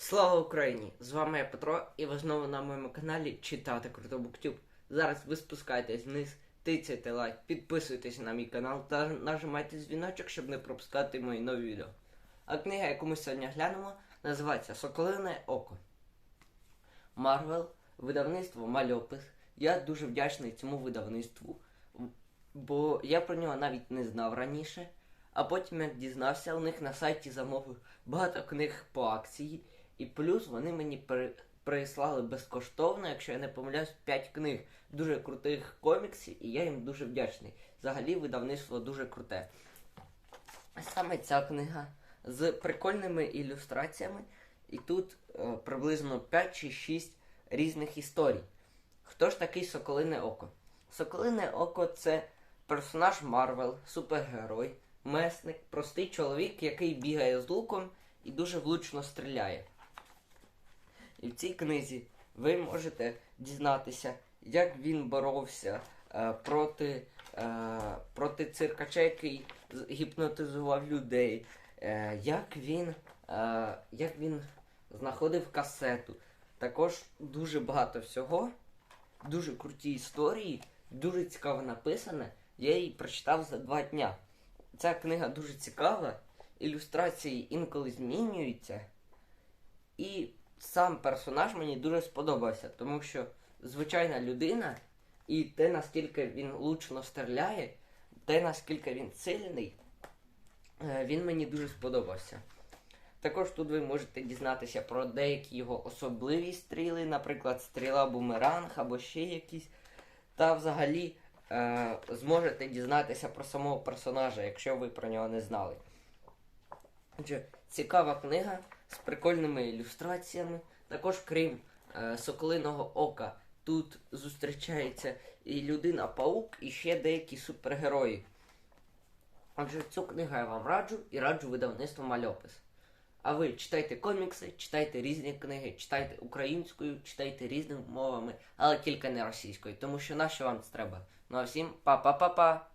Слава Україні! З вами я Петро, і ви знову на моєму каналі Читати Круто Буктюб. Зараз ви спускаєтесь вниз, тицяйте лайк, підписуйтесь на мій канал та нажимайте дзвіночок, щоб не пропускати мої нові відео. А книга, яку ми сьогодні глянемо, називається Соколине Око. Марвел, видавництво Мальопис. Я дуже вдячний цьому видавництву, бо я про нього навіть не знав раніше. А потім як дізнався, у них на сайті замовив багато книг по акції, і плюс вони мені при... прислали безкоштовно, якщо я не помиляюсь, 5 книг дуже крутих коміксів, і я їм дуже вдячний. Взагалі видавництво дуже круте. Саме ця книга з прикольними ілюстраціями, і тут е, приблизно 5 чи 6 різних історій. Хто ж такий Соколине Око? Соколине Око це персонаж Марвел, супергерой, месник, простий чоловік, який бігає з луком і дуже влучно стріляє. І в цій книзі ви можете дізнатися, як він боровся е, проти, е, проти циркача, який гіпнотизував людей, е, як, він, е, як він знаходив касету. Також дуже багато всього, дуже круті історії, дуже цікаво написане. Я її прочитав за два дня. Ця книга дуже цікава, ілюстрації інколи змінюються. І сам персонаж мені дуже сподобався, тому що звичайна людина, і те, наскільки він лучно стріляє, те, наскільки він сильний, е, він мені дуже сподобався. Також тут ви можете дізнатися про деякі його особливі стріли, наприклад, стріла бумеранг або ще якісь. Та взагалі е, зможете дізнатися про самого персонажа, якщо ви про нього не знали. Отже, цікава книга з прикольними ілюстраціями. Також, крім е, Соколиного Ока, тут зустрічається і людина-паук, і ще деякі супергерої. Отже, цю книгу я вам раджу і раджу видавництво Мальопис. А ви читайте комікси, читайте різні книги, читайте українською, читайте різними мовами, але тільки не російською, тому що нащо вам це треба. Ну а всім па-па-па-па!